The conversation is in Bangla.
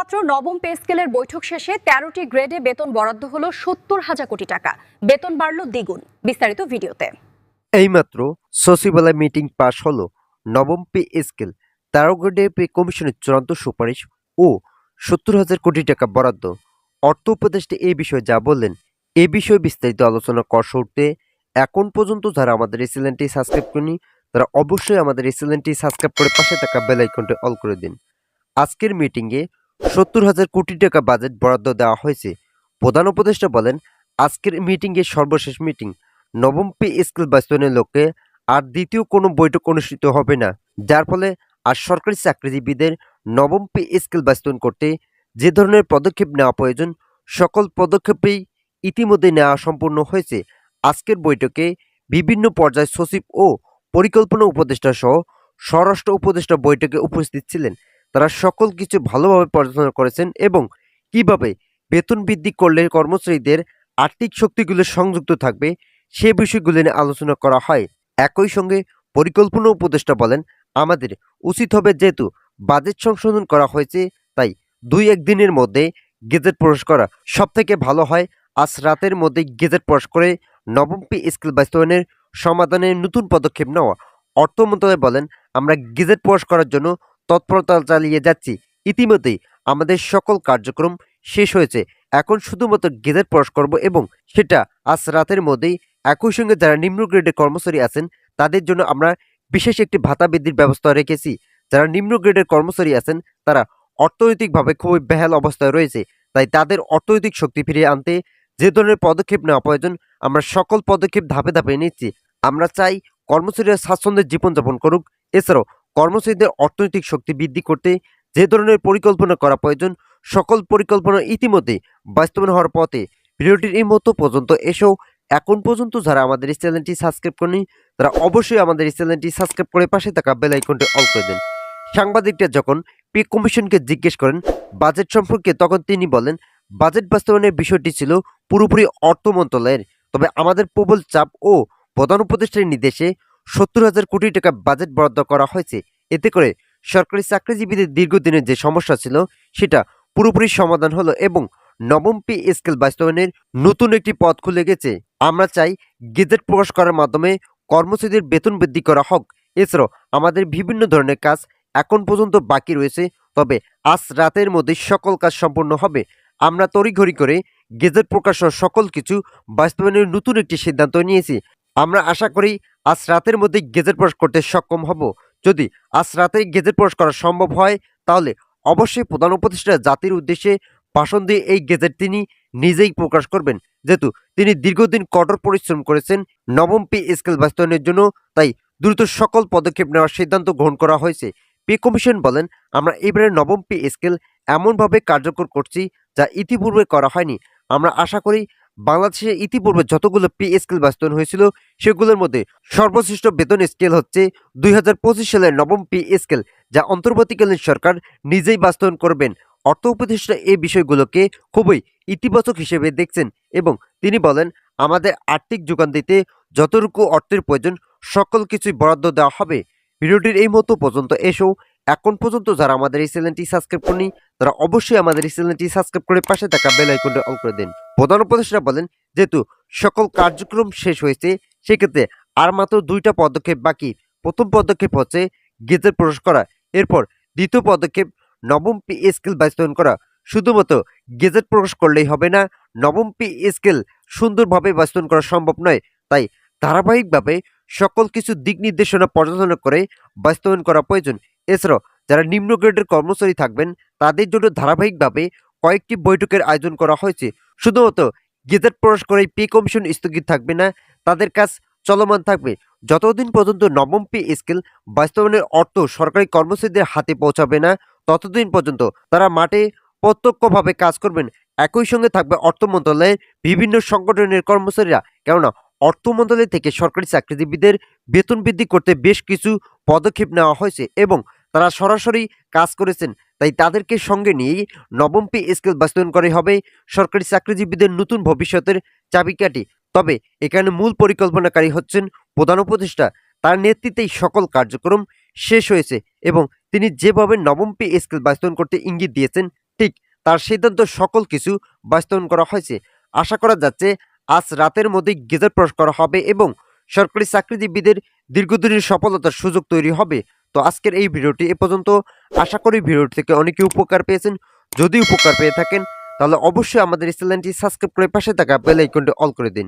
এইমাত্র নবম পে স্কেলের বৈঠক শেষে তেরোটি গ্রেডে বেতন বরাদ্দ হলো সত্তর হাজার কোটি টাকা। বেতন বাড়ল দ্বিগুণ। বিস্তারিত ভিডিওতে। এইমাত্র সচিবালয় মিটিং পাশ হলো নবম পে স্কেল, তেরো গ্রেডে পে কমিশনের চূড়ান্ত সুপারিশ ও সত্তর হাজার কোটি টাকা বরাদ্দ। অর্থ উপদেষ্টা এই বিষয়ে যা বললেন, এ বিষয়ে বিস্তারিত আলোচনা কর শুরুতে এখন পর্যন্ত যারা আমাদের এই চ্যানেলটি সাবস্ক্রাইব করেনি, তারা অবশ্যই আমাদের এই চ্যানেলটি সাবস্ক্রাইব করে পাশে থাকা বেল আইকনটি অল করে দিন। আজকের মিটিংয়ে সত্তর হাজার কোটি টাকা বাজেট বরাদ্দ দেওয়া হয়েছে। প্রধান উপদেষ্টা বলেন, আজকের মিটিংয়ে সর্বশেষ মিটিং। নবম পে স্কেল বাস্তবায়নের লক্ষ্যে আর দ্বিতীয় কোনো বৈঠক অনুষ্ঠিত হবে না। যার ফলে আর সরকারি চাকরিজীবীদের নবম পে স্কেল বাস্তবায়ন করতে যে ধরনের পদক্ষেপ নেওয়া প্রয়োজন, সকল পদক্ষেপেই ইতিমধ্যে নেওয়া সম্পূর্ণ হয়েছে। আজকের বৈঠকে বিভিন্ন পর্যায়ে সচিব ও পরিকল্পনা উপদেষ্টা সহ স্বরাষ্ট্র উপদেষ্টা বৈঠকে উপস্থিত ছিলেন। তারা সকল কিছু ভালোভাবে পর্যালোচনা করেছেন এবং কীভাবে বেতন বৃদ্ধি করলে কর্মচারীদের আর্থিক শক্তিগুলো সংযুক্ত থাকবে, সে বিষয়গুলো নিয়ে আলোচনা করা হয়। একই সঙ্গে পরিকল্পনা উপদেষ্টা বলেন, আমাদের উচিত হবে যেহেতু বাজেট সংশোধন করা হয়েছে, তাই দুই একদিনের মধ্যে গেজেট প্রকাশ করা সব থেকে ভালো হয়। আজ রাতের মধ্যে গেজেট প্রকাশ করে নবম পে স্কেল বাস্তবায়নের সমাধানের নতুন পদক্ষেপ নেওয়া অর্থ মন্ত্রণালয় বলেন, আমরা গেজেট প্রকাশ করার জন্য তৎপরতা চালিয়ে যাচ্ছি। ইতিমধ্যেই আমাদের সকল কার্যক্রম শেষ হয়েছে। এখন শুধুমাত্র গেজেট প্রকাশ করব এবং সেটা আজ রাতের মধ্যেই একই সঙ্গে যারা নিম্ন গ্রেডের কর্মচারী আছেন, তাদের জন্য আমরা বিশেষ একটি ভাতা বৃদ্ধির ব্যবস্থা রেখেছি। যারা নিম্ন গ্রেডের কর্মচারী আছেন, তারা অর্থনৈতিকভাবে খুবই বেহাল অবস্থায় রয়েছে। তাই তাদের অর্থনৈতিক শক্তি ফিরিয়ে আনতে যে ধরনের পদক্ষেপ নেওয়া প্রয়োজন, আমরা সকল পদক্ষেপ ধাপে ধাপে নিচ্ছি। আমরা চাই কর্মচারীরা স্বাচ্ছন্দ্যের জীবনযাপন করুক। এছাড়াও কর্মচারীদের অর্থনৈতিক শক্তি বৃদ্ধি করতে যে ধরনের পরিকল্পনা করা প্রয়োজন, সকল পরিকল্পনা ইতিমধ্যে বাস্তবায়ন হওয়ার পথে। ভিডিওটির এই মতো পর্যন্ত এসেও এখন পর্যন্ত যারা আমাদের এই চ্যানেলটি সাবস্ক্রাইব করেনি তারা অবশ্যই আমাদের এই চ্যানেলটি সাবস্ক্রাইব করে পাশে থাকা বেল আইকনটি অল করে দেন। সাংবাদিকরা যখন পে কমিশনকে জিজ্ঞেস করেন বাজেট সম্পর্কে, তখন তিনি বলেন, বাজেট বাস্তবায়নের বিষয়টি ছিল পুরোপুরি অর্থ মন্ত্রণালয়ের। তবে আমাদের প্রবল চাপ ও প্রধান উপদেষ্টার নির্দেশে সত্তর হাজার কোটি টাকা বাজেট বরাদ্দ করা হয়েছে। এতে করে সরকারি চাকরিজীবীদের দীর্ঘদিনের যে সমস্যা ছিল, সেটা পুরোপুরি সমাধান হলো এবং নবম পি স্কেল বাস্তবায়নের নতুন একটি পথ খুলে গেছে। আমরা চাই গেজেট প্রকাশ করার মাধ্যমে কর্মচারীদের বেতন বৃদ্ধি করা হোক। এছাড়াও আমাদের বিভিন্ন ধরনের কাজ এখন পর্যন্ত বাকি রয়েছে, তবে আজ রাতের মধ্যে সকল কাজ সম্পূর্ণ হবে। আমরা তড়িঘড়ি করে গেজেট প্রকাশ সকল কিছু বাস্তবায়নের নতুন একটি সিদ্ধান্ত নিয়েছি। আমরা আশা করি আজ রাতের মধ্যে গেজেট প্রকাশ করতে সক্ষম হব। যদি আজ রাতেই গেজেট প্রকাশ করা সম্ভব হয়, তাহলে অবশ্যই প্রধান উপদেষ্টা জাতির উদ্দেশ্যে ভাষণ দিয়ে এই গেজেট তিনি নিজেই প্রকাশ করবেন। যেহেতু তিনি দীর্ঘদিন কঠোর পরিশ্রম করেছেন, নবম পে স্কেল বাস্তবায়নের জন্য, তাই দ্রুত সকল পদক্ষেপ নেওয়ার সিদ্ধান্ত গ্রহণ করা হয়েছে। পে কমিশন বলেন, আমরা এবারে নবম পি স্কেল এমনভাবে কার্যকর করছি যা ইতিপূর্বে করা হয়নি। আমরা আশা করি বাংলাদেশে ইতিপূর্বে যতগুলো পে স্কেল বাস্তবায়ন হয়েছিল সেগুলোর মধ্যে সর্বশ্রেষ্ঠ বেতন স্কেল হচ্ছে দুই হাজার পঁচিশ সালের নবম পে স্কেল যা অন্তর্বর্তীকালীন সরকার নিজেই বাস্তবায়ন করবেন। অর্থ উপদেষ্টা এই বিষয়গুলোকে খুবই ইতিবাচক হিসেবে দেখছেন এবং তিনি বলেন আমাদের আর্থিক যোগান দিতে যতটুকু অর্থের প্রয়োজন সকল কিছুই বরাদ্দ দেওয়া হবে। ভিডিওটির এই মতো পর্যন্ত এসেও এখন পর্যন্ত যারা আমাদের এই চ্যানেলটি সাবস্ক্রাইব করেনি, তারা অবশ্যই আমাদের এই চ্যানেলটি সাবস্ক্রাইব করে পাশে থাকা বেল আইকনটি অন করে দিন। প্রধান উপদেষ্টা বলেন, যেহেতু সকল কার্যক্রম শেষ হয়েছে, সেক্ষেত্রে আর মাত্র দুইটা পদক্ষেপ বাকি। প্রথম পদক্ষেপ হচ্ছে গেজেট প্রকাশ করা, এরপর দ্বিতীয় পদক্ষেপ নবম পি স্কেল বাস্তবায়ন করা। শুধুমাত্র গেজেট প্রকাশ করলেই হবে না, নবম পি স্কেল সুন্দরভাবে বাস্তবায়ন করা সম্ভব নয়। তাই ধারাবাহিকভাবে সকল কিছু দিক নির্দেশনা পর্যালোচনা করে বাস্তবায়ন করা প্রয়োজন। এছাড়াও, যারা নিম্ন গ্রেডের কর্মচারী থাকবেন, তাদের জন্য ধারাবাহিকভাবে কয়েকটি বৈঠকের আয়োজন করা হয়েছে। শুধুমাত্র গেজেট প্রকাশ করে পে কমিশন স্থগিত থাকবে না, তাদের কাজ চলমান থাকবে। যতদিন পর্যন্ত নবম পে স্কেল বাস্তবায়নের অর্থ সরকারি কর্মচারীদের হাতে পৌঁছাবে না, ততদিন পর্যন্ত তারা মাঠে প্রত্যক্ষভাবে কাজ করবেন। একই সঙ্গে থাকবে অর্থ মন্ত্রণালয়ের বিভিন্ন সংগঠনের কর্মচারীরা। কেননা, অর্থ মন্ত্রণালয় থেকে সরকারি চাকরিজীবীদের বেতন বৃদ্ধি করতে বেশ কিছু পদক্ষেপ নেওয়া হয়েছে এবং তারা সরাসরি কাজ করেছেন। তাই তাদেরকে সঙ্গে নিয়েই নবম পে স্কেল বাস্তবায়ন করে হবে। সরকারি চাকরিজীবীদের নতুন ভবিষ্যতের চাবিকাঠি। তবে এখানে মূল পরিকল্পনাকারী হচ্ছেন প্রধান উপদেষ্টা। তার নেতৃত্বেই সকল কার্যক্রম শেষ হয়েছে এবং তিনি যেভাবে নবম পে স্কেল বাস্তবায়ন করতে ইঙ্গিত দিয়েছেন, ঠিক তার সিদ্ধান্ত সকল কিছু বাস্তবায়ন করা হয়েছে। আশা করা যাচ্ছে, আজ রাতের মধ্যেই গেজেট প্রকাশ করা হবে এবং সরকারি চাকরিজীবীদের দীর্ঘদিনের সফলতার সুযোগ তৈরি হবে। তো আজকের এই ভিডিওটি এ পর্যন্ত। আশা করি ভিডিওটি থেকে অনেকে উপকার পেয়েছেন। যদি উপকার পেয়ে থাকেন, তাহলে অবশ্যই আমাদের চ্যানেলটি সাবস্ক্রাইব করে পাশে থাকা বেল আইকনটি অল করে দিন।